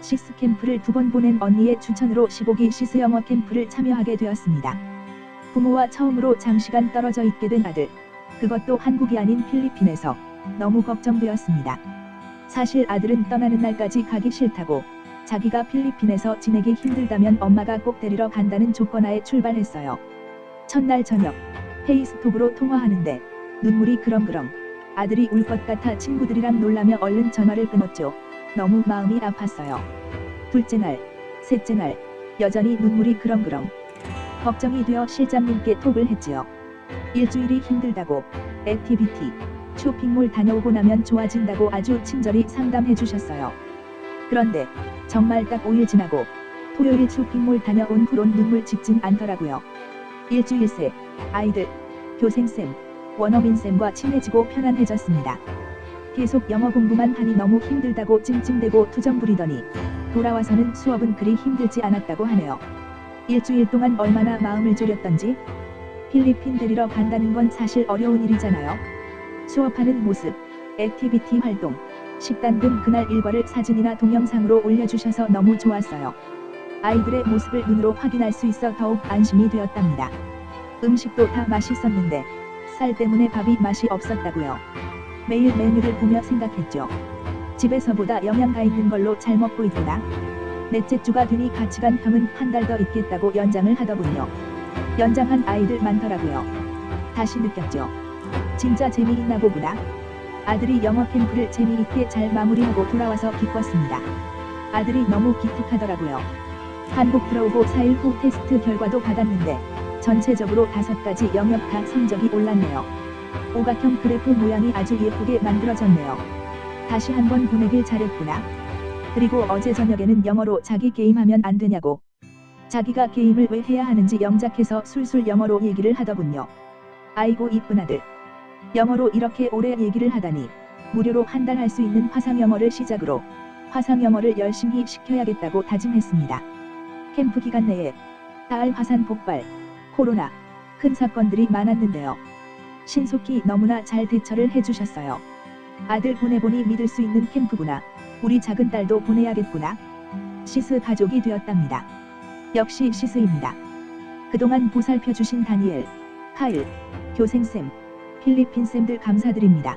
시스 캠프를 두 번 보낸 언니의 추천으로 15기 시스 영어 캠프를 참여하게 되었습니다. 부모와 처음으로 장시간 떨어져 있게 된 아들. 그것도 한국이 아닌 필리핀에서 너무 걱정되었습니다. 사실 아들은 떠나는 날까지 가기 싫다고 자기가 필리핀에서 지내기 힘들다면 엄마가 꼭 데리러 간다는 조건하에 출발했어요. 첫날 저녁 페이스톡으로 통화하는데 눈물이 그렁그렁 아들이 울 것 같아 친구들이랑 놀라며 얼른 전화를 끊었죠. 너무 마음이 아팠어요. 둘째 날, 셋째 날 여전히 눈물이 그렁그렁 걱정이 되어 실장님께 톡을 했지요. 일주일이 힘들다고 액티비티, 쇼핑몰 다녀오고 나면 좋아진다고 아주 친절히 상담해 주셨어요. 그런데 정말 딱 5일 지나고 토요일 쇼핑몰 다녀온 후론 눈물 짓진 않더라고요. 일주일 새 아이들, 교생쌤, 원어민쌤과 친해지고 편안해졌습니다. 계속 영어 공부만 하니 너무 힘들다고 찡찡대고 투정 부리더니 돌아와서는 수업은 그리 힘들지 않았다고 하네요. 일주일 동안 얼마나 마음을 졸였던지 필리핀 데리러 간다는 건 사실 어려운 일이잖아요. 수업하는 모습, 액티비티 활동, 식단 등 그날 일과를 사진이나 동영상으로 올려주셔서 너무 좋았어요. 아이들의 모습을 눈으로 확인할 수 있어 더욱 안심이 되었답니다. 음식도 다 맛있었는데 쌀 때문에 밥이 맛이 없었다고요. 매일 메뉴를 보며 생각했죠. 집에서보다 영양 가 있는 걸로 잘 먹고 있구나. 넷째 주가 되니 같이 간 형은 한 달 더 있겠다고 연장을 하더군요. 연장한 아이들 많더라고요. 다시 느꼈죠. 진짜 재미있나 보구나. 아들이 영어 캠프를 재미있게 잘 마무리하고 돌아와서 기뻤습니다. 아들이 너무 기특하더라고요. 한국 들어오고 4일 후 테스트 결과도 받았는데 전체적으로 다섯 가지 영역 다 성적이 올랐네요. 오각형 그래프 모양이 아주 예쁘게 만들어졌네요. 다시 한번 보내길 잘했구나. 그리고 어제 저녁에는 영어로 자기 게임하면 안 되냐고. 자기가 게임을 왜 해야 하는지 영작해서 술술 영어로 얘기를 하더군요. 아이고 이쁜 아들. 영어로 이렇게 오래 얘기를 하다니 무료로 한 달 할 수 있는 화상 영어를 시작으로 화상 영어를 열심히 시켜야겠다고 다짐했습니다. 캠프 기간 내에 달 화산 폭발, 코로나, 큰 사건들이 많았는데요. 신속히 너무나 잘 대처를 해주셨어요. 아들 보내보니 믿을 수 있는 캠프구나. 우리 작은 딸도 보내야겠구나. 시스 가족이 되었답니다. 역시 시스입니다. 그동안 보살펴주신 다니엘, 카일, 교생쌤, 필리핀 쌤들 감사드립니다.